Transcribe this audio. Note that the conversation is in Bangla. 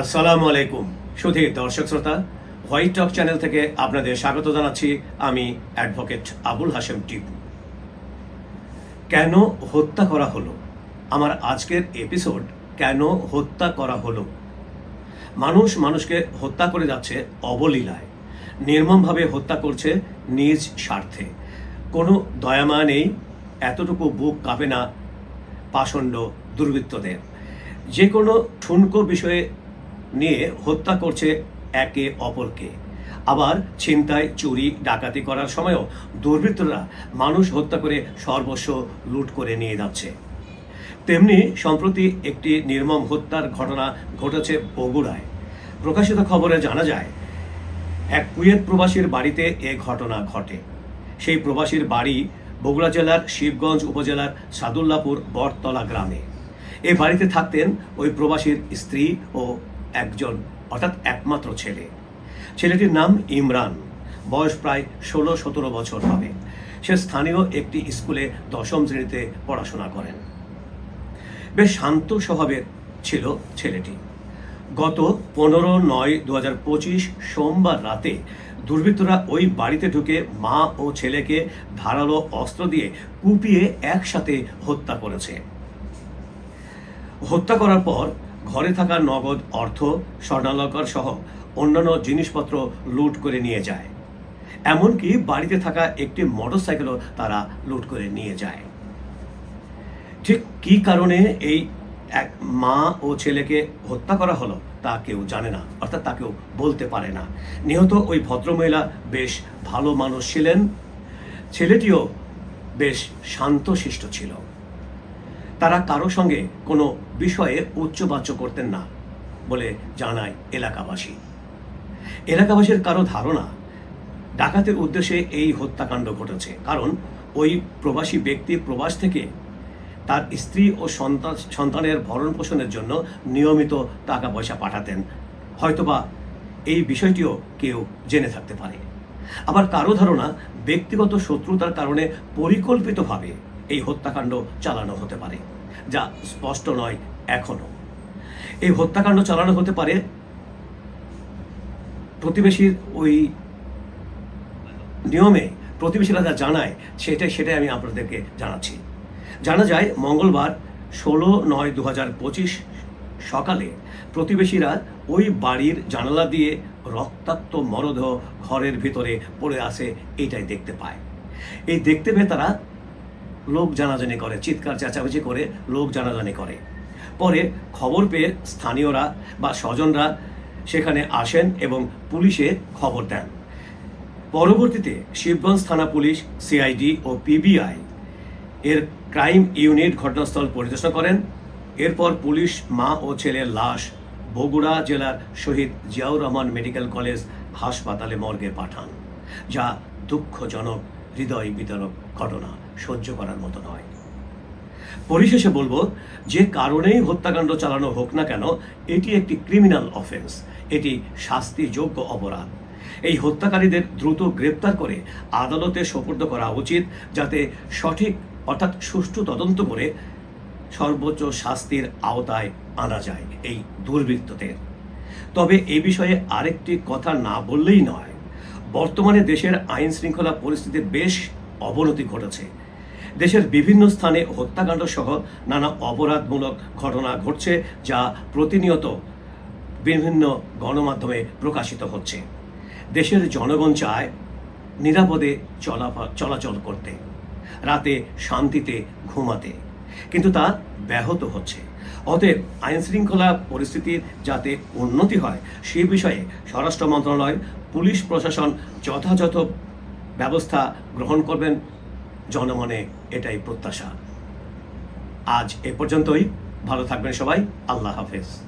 আসসালামু আলাইকুম। সুধী দর্শক শ্রোতা হোয়াইট টক চ্যানেল থেকে আপনাদের স্বাগত জানাচ্ছি আমি অ্যাডভোকেট আবুল হাসেম টিপু। কেন হত্যা করা হলো? আমার আজকের এপিসোড, কেন হত্যা করা হলো? মানুষ মানুষকে হত্যা করে যাচ্ছে অবলীলায়। নির্মমভাবে হত্যা করছে নিজ স্বার্থে। কোনো দয়ামা নেই, এতটুকু বুক কাঁপে না পাষণ্ড দুর্বৃত্তদের। যে কোনো ঠুনকো বিষয়ে নিয়ে হত্যা করছে একে অপরকে। আবার ছিনতাই, চুরি, ডাকাতি করার সময়ও দুর্বৃত্তরা মানুষ হত্যা করে সর্বস্ব লুট করে নিয়ে যাচ্ছে। তেমনি সম্প্রতি একটি নির্মম হত্যার ঘটনা ঘটেছে বগুড়ায়। প্রকাশিত খবরে জানা যায়, এক কুয়েত প্রবাসীর বাড়িতে এ ঘটনা ঘটে। সেই প্রবাসীর বাড়ি বগুড়া জেলার শিবগঞ্জ উপজেলার সাদুল্লাপুর বটতলা গ্রামে। এ বাড়িতে থাকতেন ওই প্রবাসীর স্ত্রী ও একজন, অর্থাৎ একমাত্র ছেলে। ছেলেটির নাম ইমরান। বয়স প্রায় ষোলো সতেরো বছর হবে। সে স্থানীয় একটি স্কুলে দশম শ্রেণীতে পড়াশোনা করেন। বেশ শান্ত স্বভাবের ছিল ছেলেটি। গত পনেরো নয় দু হাজার পঁচিশ সোমবার রাতে দুর্বৃত্তরা ওই বাড়িতে ঢুকে মা ও ছেলেকে ধারালো অস্ত্র দিয়ে কুপিয়ে একসাথে হত্যা করেছে। হত্যা করার পর ঘরে থাকা নগদ অর্থ, স্বর্ণালঙ্কার সহ অন্যান্য জিনিসপত্র লুট করে নিয়ে যায়। এমনকি বাড়িতে থাকা একটি মোটরসাইকেলও তারা লুট করে নিয়ে যায়। ঠিক কি কারণে এই এক মা ও ছেলেকে হত্যা করা হলো, তা কেউ জানে না, অর্থাৎ তা কেউ বলতে পারে না। নিহত ওই ভদ্রমহিলা বেশ ভালো মানুষ ছিলেন। ছেলেটিও বেশ শান্তশিষ্ট ছিল। তারা কারও সঙ্গে কোনো বিষয়ে উচ্চবাচ্য করতেন না বলে জানায় এলাকাবাসী। এলাকাবাসীর কারও ধারণা, ডাকাতের উদ্দেশ্যে এই হত্যাকাণ্ড ঘটেছে। কারণ ওই প্রবাসী ব্যক্তি প্রবাস থেকে তার স্ত্রী ও সন্তান, সন্তানের ভরণ পোষণের জন্য নিয়মিত টাকা পয়সা পাঠাতেন। হয়তোবা এই বিষয়টিও কেউ জেনে থাকতে পারে। আবার কারও ধারণা, ব্যক্তিগত শত্রুতার কারণে পরিকল্পিতভাবে এই হত্যাকাণ্ড চালানো হতে পারে, যা স্পষ্ট নয় এখনও। এই হত্যাকাণ্ড চালানো হতে পারে প্রতিবেশীর ওই নিয়মে, প্রতিবেশীরা যা জানায়, সেটাই সেটাই আমি আপনাদেরকে জানাচ্ছি। জানা যায়, মঙ্গলবার ষোলো নয় দু হাজার পঁচিশ সকালে প্রতিবেশীরা ওই বাড়ির জানালা দিয়ে রক্তাক্ত মরদেহ ঘরের ভিতরে পড়ে আসে, এটাই দেখতে পায়। এই দেখতে পেয়ে তারা লোক জানাজানি করে, চিৎকার, চেঁচামেচি করে লোক জানাজানি করে। পরে খবর পেয়ে স্থানীয়রা বা স্বজনরা সেখানে আসেন এবং পুলিশে খবর দেন। পরবর্তীতে শিবগঞ্জ থানা পুলিশ, সিআইডি ও পিবিআই এর ক্রাইম ইউনিট ঘটনাস্থল পরিদর্শন করেন। এরপর পুলিশ মা ও ছেলের লাশ বগুড়া জেলার শহীদ জিয়াউর রহমান মেডিকেল কলেজ হাসপাতালে মর্গে পাঠান, যা দুঃখজনক হৃদয় বিতরক ঘটনা সহ্য করার মতো নয়। পরিশেষে বলব, যে কারণেই হত্যাকাণ্ড চালানো হোক না কেন, এটি একটি ক্রিমিনাল অফেন্স এটি শাস্তিযোগ্য অপরাধ। এই হত্যাকারীদের দ্রুত গ্রেপ্তার করে আদালতে সোপর্দ করা উচিত, যাতে সঠিক অর্থাৎ সুষ্ঠু তদন্ত করে সর্বোচ্চ শাস্তির আওতায় আনা যায় এই দুর্বৃত্তদের। তবে এ বিষয়ে আরেকটি কথা না বললেই নয় বর্তমানে দেশের আইন শৃঙ্খলা পরিস্থিতির বেশ অবনতি ঘটেছে। দেশের বিভিন্ন স্থানে হত্যাকাণ্ড সহ নানা অপরাধমূলক ঘটনা ঘটছে, যা প্রতিনিয়ত বিভিন্ন গণমাধ্যমে প্রকাশিত হচ্ছে। দেশের জনগণ চায় নিরাপদে চলাচল করতে, রাতে শান্তিতে ঘুমাতে, কিন্তু তা ব্যাহত হচ্ছে। অতএব আইন শৃঙ্খলা পরিস্থিতির যাতে উন্নতি হয়, সে বিষয়ে স্বরাষ্ট্র মন্ত্রণালয়, পুলিশ প্রশাসন যথাযথ ব্যবস্থা গ্রহণ করবেন। জনমনে এটাই প্রত্যাশা। আজ এ পর্যন্তই। ভালো থাকবেন সবাই। আল্লাহ হাফেজ।